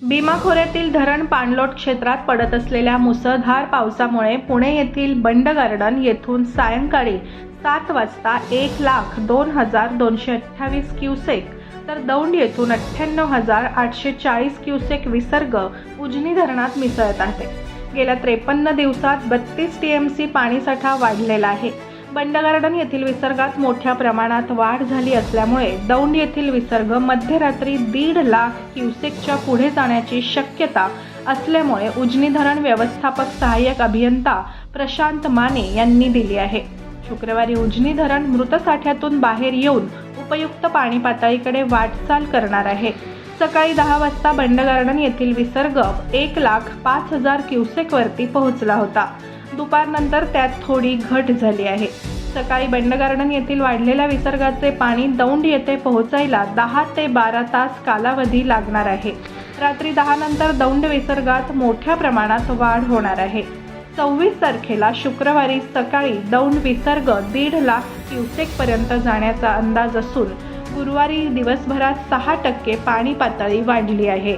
भीमा खोऱ्यातील धरण पाणलोट क्षेत्रात पडत असलेल्या मुसळधार पावसामुळे पुणे येथील बंड गार्डन येथून सायंकाळी सात वाजता एक लाख दोन हजार दोनशे अठ्ठावीस क्युसेक तर दौंड येथून अठ्ठ्याण्णव हजार आठशे चाळीस क्युसेक विसर्ग उजनी धरणात मिसळत आहे. गेल्या त्रेपन्न दिवसात बत्तीस टी एम सी पाणीसाठा वाढलेला आहे. बंड गार्डन येथील विसर्गात मोठ्या प्रमाणात वाढ झाली असल्यामुळे दौंड येथील विसर्ग मध्यरात्री दीड लाख क्युसेकच्या पुढे जाण्याची शक्यता असल्यामुळे उजनी धरण व्यवस्थापक सहाय्यक अभियंता प्रशांत माने यांनी दिली आहे. शुक्रवारी उजनी धरण मृतसाठ्यातून बाहेर येऊन उपयुक्त पाणी पातळीकडे वाटचाल करणार आहे. सकाळी दहा वाजता बंड गार्डन येथील विसर्ग एक लाख पाच हजार क्युसेकवरती पोहोचला होता. दुपारनंतर त्यात थोडी घट झाली आहे. सकाळी बंड गार्डन येथील वाढलेल्या विसर्गाचे पाणी दौंड येथे पोहोचायला दहा ते बारा तास कालावधी लागणार आहे. रात्री दहा नंतर दौंड विसर्गात मोठ्या प्रमाणात वाढ होणार आहे. सव्वीस तारखेला शुक्रवारी सकाळी दौंड विसर्ग दीड लाख क्युसेकपर्यंत जाण्याचा अंदाज असून गुरुवारी दिवसभरात सहा टक्के पाणी पातळी वाढली आहे.